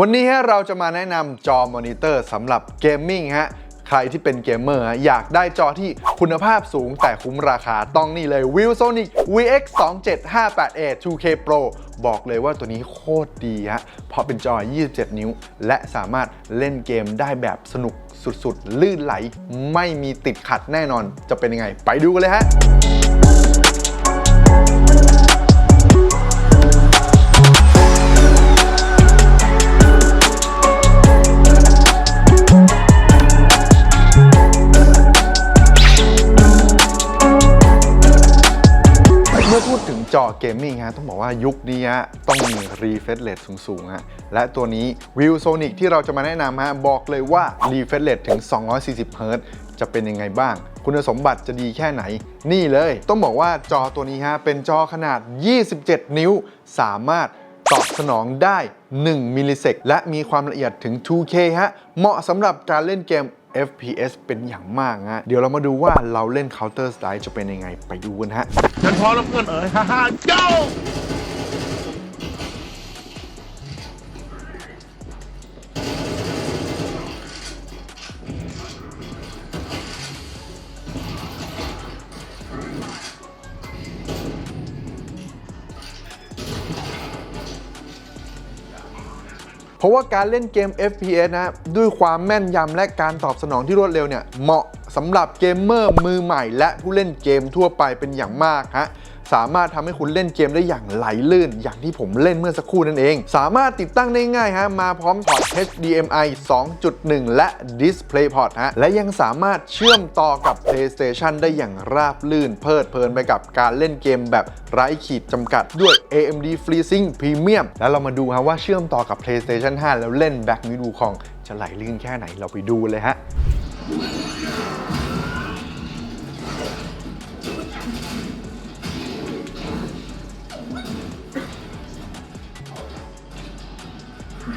วันนี้เราจะมาแนะนำจอมอนิเตอร์สำหรับเกมมิ่งฮะใครที่เป็นเกมเมอร์อยากได้จอที่คุณภาพสูงแต่คุ้มราคาต้องนี่เลย ViewSonic VX 27588 2K Pro บอกเลยว่าตัวนี้โคตรดีฮะเพราะเป็นจอ 27 นิ้ว และสามารถเล่นเกมได้แบบสนุกสุดๆ ลื่นไหล ไม่มีติดขัดแน่นอนจะเป็นยังไง ไปดูกันเลยฮะ ดถึงจอเกมมิ่งฮะต้องบอกว่ายุคนี้ฮะต้องมี refresh rate สูงๆฮะและตัวนี้ ViewSonic ที่เราจะมาแนะนำฮะบอกเลยว่า refresh rate ถึง 240 Hz จะเป็นยังไงบ้าง คุณสมบัติจะดีแค่ไหน นี่เลย ต้องบอกว่าจอตัวนี้ฮะเป็นจอขนาด 27 นิ้ว สามารถตอบสนองได้ 1 มิลลิเซกและมีความละเอียดถึง 2K ฮะเหมาะสำหรับการเล่นเกม FPS เป็นอย่างมากฮะเดี๋ยวเรามาดูว่าเราเล่น Counter Strike จะเป็นยังไงไปดูกันฮะฉันพร้อมแล้วเพื่อนเอ๋ยฮ่าฮ่าเจเราะว่าการเล่นเกม FPS นะด้วยความแม่นยำและการตอบสนองที่รวดเร็วเนี่ยเหมาะสำหรับเกมเมอร์มือใหม่ และผู้เล่นเกมทั่วไปเป็นอย่างมากฮะ สามารถทำให้คุณเล่นเกมได้อย่างไหลลื่น อย่างที่ผมเล่นเมื่อสักครู่นั่นเอง สามารถติดตั้งได้ง่ายฮะมาพร้อมพอร์ต HDMI 2.1 และ DisplayPort ฮะและยังสามารถเชื่อมต่อกับ PlayStation ได้อย่างราบลื่น เพลิดเพลินไปกับการเล่นเกมแบบไร้ขีดจำกัดด้วย AMD FreeSync Premium แล้วเรามาดูฮะว่าเชื่อมต่อกับ PlayStation 5 แล้วเล่น Back m i d u ของจะไหลลื่นแค่ไหนเราไปดูเลยฮะ ข้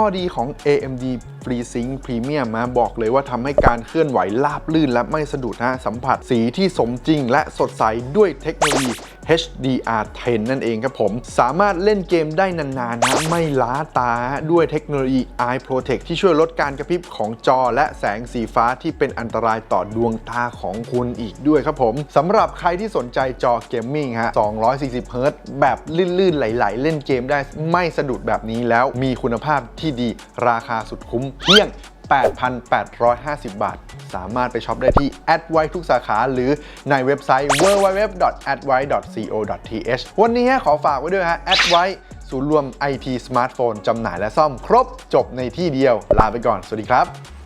อดีของ AMD FreeSync Premium มาบอกเลยว่าทำให้การเคลื่อนไหวราบลื่นและไม่สะดุดนะสัมผัสสีที่สมจริง และสดใสด้วยเทคโนโลยี HDR10 นั่นเองครับผม สามารถเล่นเกมได้นานๆนะไม่ล้าตาด้วยเทคโนโลยี Eye Protect ที่ช่วยลดการกระพริบของจอ และแสงสีฟ้าที่เป็นอันตรายต่อดวงตาของคุณอีกด้วยครับผมสำหรับใครที่สนใจจอเกมมิ่งฮะ 240 Hz แบบลื่นๆ ไหลๆ เล่นเกมได้ไม่สะดุดแบบนี้แล้วมีคุณภาพที่ดีราคาสุดคุ้มเพียง 8,850 บาท สามารถไปช็อปได้ที่ a d w i ทุกสาขา หรือในเว็บไซต์ www.adwai.co.th วันนี้ขอฝากไว้ด้วยฮะ a d w i ศูนย์รวม IT สมาร์ทโฟนจำหน่ายและซ่อมครบจบในที่เดียว ลาไปก่อน สวัสดีครับ